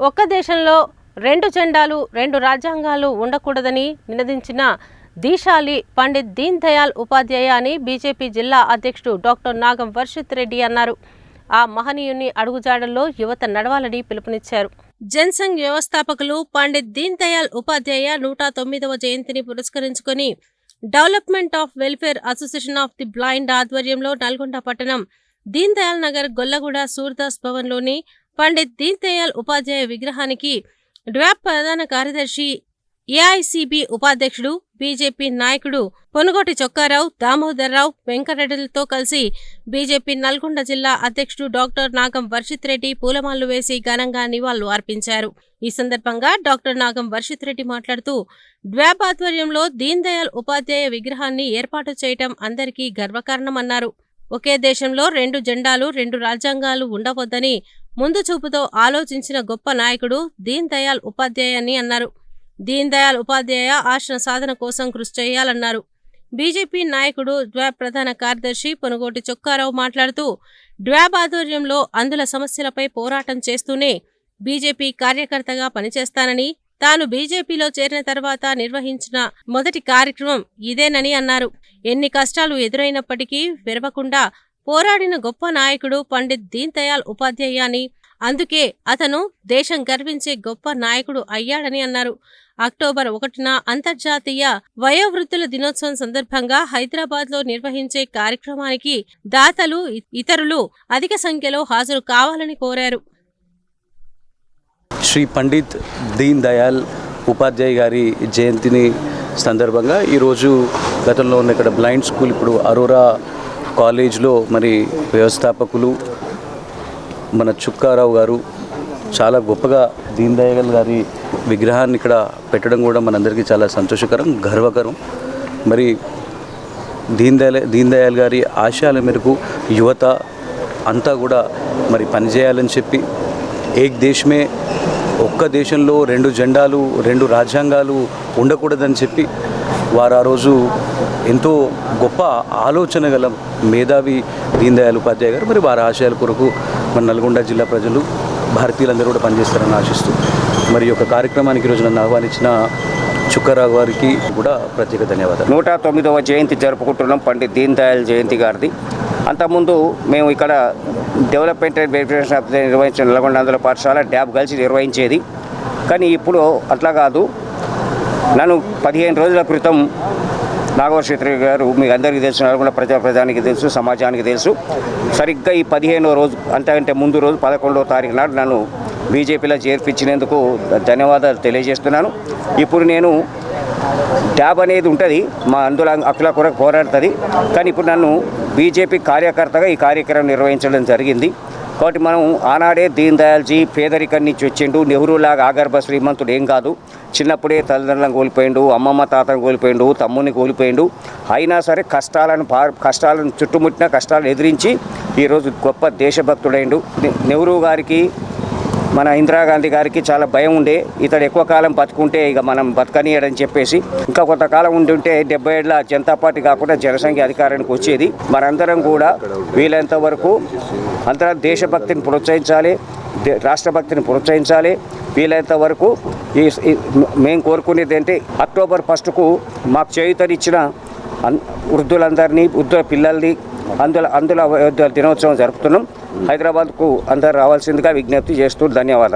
ఒక్క దేశంలో రెండు జెండాలు రెండు రాజ్యాంగాలు ఉండకూడదని నినదించిన దీశాలి పండిత్ దీన్ దయాల్ ఉపాధ్యాయ అని బీజేపీ జిల్లా అధ్యక్షుడు డాక్టర్ నాగం వర్షిత్ రెడ్డి అన్నారు. ఆ మహనీయుని అడుగుజాడల్లో యువత నడవాలని పిలుపునిచ్చారు. జన్సంఘ్ వ్యవస్థాపకులు పండిత్ దీన్ దయాల్ ఉపాధ్యాయ నూట తొమ్మిదవ జయంతిని పురస్కరించుకొని development of welfare association of the blind ఆధ్వర్యంలో నల్గొండ పట్టణం దీన్ దయాల్ నగర్ గొల్లగూడ సూర్దాస్ భవన్లోని పండిత్ దీన్ దయాల్ ఉపాధ్యాయ విగ్రహానికి డ్వాప్ ప్రధాన కార్యదర్శి ఏఐసిబి ఉపాధ్యక్షుడు బీజేపీ నాయకుడు పొనుగోటి చొక్కారావు దామోదర్రావు వెంకటరెడ్డిలతో కలిసి బీజేపీ నల్గొండ జిల్లా అధ్యక్షుడు డాక్టర్ నాగం వర్షిత్ రెడ్డి పూలమాలలు వేసి ఘనంగా నివాళులు అర్పించారు. ఈ సందర్భంగా డాక్టర్ నాగం వర్షిత్ రెడ్డి మాట్లాడుతూ డ్వాబ్ ఆధ్వర్యంలో దీన్ దయాల్ ఉపాధ్యాయ విగ్రహాన్ని ఏర్పాటు చేయటం అందరికీ గర్వకారణమన్నారు. ఒకే దేశంలో రెండు జెండాలు రెండు రాజ్యాంగాలు ఉండవద్దని ముందు చూపుతో ఆలోచించిన గొప్ప నాయకుడు దీన్ దయాల్ ఉపాధ్యాయ అని అన్నారు. దీన్ దయాల్ ఉపాధ్యాయ ఆశన సాధన కోసం కృషి చేయాలన్నారు. బీజేపీ నాయకుడు డ్వాబ్ ప్రధాన కార్యదర్శి పొనుగోటి చొక్కారావు మాట్లాడుతూ డ్వాబ్ ఆధ్వర్యంలో అందుల సమస్యలపై పోరాటం చేస్తూనే బీజేపీ కార్యకర్తగా పనిచేస్తానని తాను బీజేపీలో చేరిన తర్వాత నిర్వహించిన మొదటి కార్యక్రమం ఇదేనని అన్నారు. ఎన్ని కష్టాలు ఎదురైనప్పటికీ విరవకుండా పోరాడిన గొప్ప నాయకుడు పండిత్ దీన్ దయాళ్ ఉపాధ్యాయ అని. అందుకే అతను దేశం గర్వించే గొప్ప నాయకుడు అయ్యాడని అన్నారు. అక్టోబర్ ఒకటిన అంతర్జాతీయ వయోవృద్ధుల దినోత్సవం సందర్భంగా హైదరాబాద్లో నిర్వహించే కార్యక్రమానికి దాతలు ఇతరులు అధిక సంఖ్యలో హాజరు కావాలని కోరారు. శ్రీ పండిత్ దీన్ దయాల్ ఉపాధ్యాయ గారి జయంతిని సందర్భంగా ఈరోజు గతంలో ఉన్న ఇక్కడ బ్లైండ్ స్కూల్ ఇప్పుడు అరోరా కాలేజ్లో మరి వ్యవస్థాపకులు మన చుక్కారావు గారు చాలా గొప్పగా దీన్ దయాగల్ గారి విగ్రహాన్ని ఇక్కడ పెట్టడం కూడా మనందరికీ చాలా సంతోషకరం గర్వకరం. మరి దీన్ దయాల దీన్ దయాల్ గారి ఆశయాల మేరకు యువత అంతా కూడా మరి పనిచేయాలని చెప్పి ఏక్ దేశమే ఒక్క దేశంలో రెండు జెండాలు రెండు రాజ్యాంగాలు ఉండకూడదని చెప్పి వారు ఆ రోజు ఎంతో గొప్ప ఆలోచన గల మేధావి దీన్ దయాల్ ఉపాధ్యాయ గారు మరి వారి ఆశయాల కొరకు మన నల్గొండ జిల్లా ప్రజలు భారతీయులందరూ కూడా పనిచేస్తారని ఆశిస్తూ మరి యొక్క కార్యక్రమానికి ఈరోజు నన్ను ఆహ్వానించిన చుక్కరావు గారికి కూడా ప్రత్యేక ధన్యవాదాలు. నూట తొమ్మిదవ జయంతి జరుపుకుంటున్నాం పండిత్ దీన్ దయాళ్ జయంతి గారిది. అంతకుముందు మేము ఇక్కడ డెవలప్మెంట్ అండ్ వెరిఫికేషన్ ఆఫ్ నిర్వహించిన నల్గొండ ఆంధ్ర పాఠశాల డ్యాబ్ కలిసి నిర్వహించేది. కానీ ఇప్పుడు అట్లా కాదు. నన్ను పదిహేను రోజుల క్రితం నాగవశ్రీ గారు మీకు అందరికీ తెలుసు నల్గొండ ప్రజా ప్రజానికి తెలుసు సమాజానికి తెలుసు. సరిగ్గా ఈ పదిహేనో రోజు అంతకంటే ముందు రోజు పదకొండవ తారీఖు నాడు నన్ను బీజేపీలో చేర్పించినందుకు ధన్యవాదాలు తెలియజేస్తున్నాను. ఇప్పుడు నేను ట్యాబ్ అనేది ఉంటుంది మా అందులో అఖిల కొరకు పోరాడుతుంది. కానీ ఇప్పుడు నన్ను బీజేపీ కార్యకర్తగా ఈ కార్యక్రమం నిర్వహించడం జరిగింది. కాబట్టి మనం ఆనాడే దీన్ దయాల్జీ పేదరికం నుంచి వచ్చిండు. నెహ్రూలాగా ఆగర్భ శ్రీమంతుడు ఏం కాదు. చిన్నప్పుడే తల్లిదండ్రులను కోల్పోయిండు అమ్మమ్మ తాతను కోల్పోయిండు తమ్ముని కోల్పోయిండు. అయినా సరే కష్టాలను కష్టాలను చుట్టుముట్టిన కష్టాలను ఎదిరించి ఈరోజు గొప్ప దేశభక్తుడైండు. నెహ్రూ గారికి మన ఇందిరాగాంధీ గారికి చాలా భయం ఉండే. ఇతడు ఎక్కువ కాలం బతుకుంటే ఇక మనం బతకనీయడని చెప్పేసి ఇంకా కొంతకాలం ఉండి ఉంటే డెబ్బై ఏళ్ళ జనతా పార్టీ కాకుండా జనసంఖ్య అధికారానికి వచ్చేది. మనందరం కూడా వీలైనంత వరకు అందరం దేశభక్తిని ప్రోత్సహించాలి దే- రాష్ట్రభక్తిని ప్రోత్సహించాలి. వీలైనంత వరకు ఈ మేము కోరుకునేది ఏంటి అక్టోబర్ ఫస్ట్కు మాకు చేయుతనిచ్చిన వృద్ధులందరినీ వృద్ధుల పిల్లల్ని అందులో అందులో దినోత్సవం జరుపుతున్నాం. హైదరాబాద్కు అందరు రావాల్సిందిగా విజ్ఞప్తి చేస్తూ ధన్యవాదాలు.